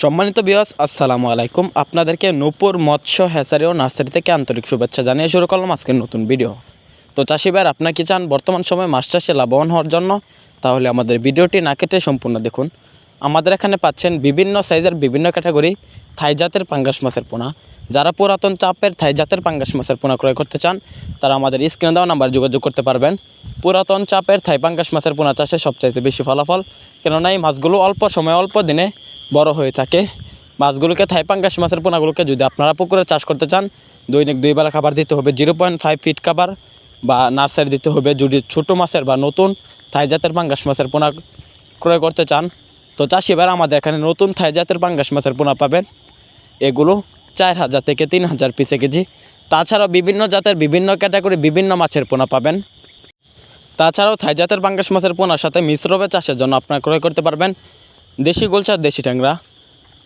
সম্মানিত বিয়াস আসসালামু আলাইকুম। আপনাদেরকে নূপুর মৎস্য হ্যাচারি ও নার্সারি থেকে আন্তরিক শুভেচ্ছা জানিয়ে শুরু করলাম আজকের নতুন ভিডিও তো চাষি ভাইয়ের আপনার কি চান বর্তমান সময়ে মাছ চাষে লাভবান হওয়ার জন্য? তাহলে আমাদের ভিডিওটি না কেটে সম্পূর্ণ দেখুন। আমাদের এখানে পাচ্ছেন বিভিন্ন সাইজের বিভিন্ন ক্যাটাগরি থাই জাতের পাঙ্গাস মাছের পোনা। যারা পুরাতন চাপের থাই জাতের পাঙ্গাস মাছের পোনা ক্রয় করতে চান, তারা আমাদের স্ক্রিনে দেওয়া নাম্বার যোগাযোগ করতে পারবেন। পুরাতন চাপের থাই পাঙ্গাস মাছের পোনা চাষে সবচাইতে বেশি ফলাফল। কেননা এই মাছগুলো অল্প সময়ে, অল্প দিনে বড় হয়ে থাকে। মাছগুলোকে থাই পাঙ্গাস মাছের পোনাগুলোকে যদি আপনারা পুকুরে চাষ করতে চান, দৈনিক দুই বেলা খাবার দিতে হবে, জিরো পয়েন্ট ফাইভ ফিট খাবার বা নার্সারি দিতে হবে। যদি ছোটো মাছের বা নতুন থাই জাতের পাঙ্গাস মাছের পোনা ক্রয় করতে চান, তো চাষি এবার আমাদের এখানে নতুন থাই জাতের পাঙ্গাস মাছের পোনা পাবেন। এগুলো চার হাজার থেকে তিন হাজার পিসে কেজি। তাছাড়াও বিভিন্ন জাতের বিভিন্ন ক্যাটাগরি বিভিন্ন মাছের পোনা পাবেন। তাছাড়াও থাই জাতের পাঙ্গাস মাছের পোনার সাথে মিশ্রভাবে চাষের জন্য আপনারা ক্রয় করতে পারবেন। দেশি গোলচার দেশি ট্যাংরা।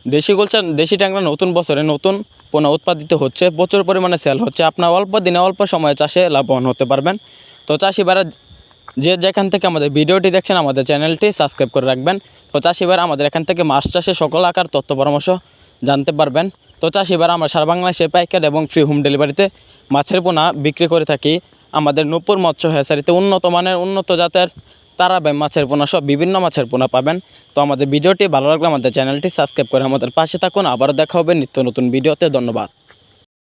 দেশি গোলচার দেশি ট্যাংরা নতুন বছরে নতুন পোনা উৎপাদিত হচ্ছে, প্রচুর পরিমাণে সেল হচ্ছে। আপনার অল্প দিনে অল্প সময়ে চাষে লাভবান হতে পারবেন। তো চাষিবারা যে যেখান থেকে আমাদের ভিডিওটি দেখছেন, আমাদের চ্যানেলটি সাবস্ক্রাইব করে রাখবেন। তো চাষিবার আমাদের এখান থেকে মাছ চাষে সকল আকার তথ্য পরামর্শ জানতে পারবেন। তো চাষিবার আমরা সারা বাংলাদেশে পাইকার এবং ফ্রি হোম ডেলিভারিতে মাছের পোনা বিক্রি করে থাকি। আমাদের নূপুর মৎস্য হ্যাচারিতে উন্নত মানের, উন্নত জাতের তারাবে মাছের পোনা সব বিভিন্ন মাছের পোনা পাবেন। তো আমাদের ভিডিওটি ভালো লাগলে আমাদের চ্যানেলটি সাবস্ক্রাইব করে আমাদের পাশে থাকুন। আবারও দেখা হবে নিত্য নতুন ভিডিওতে। ধন্যবাদ।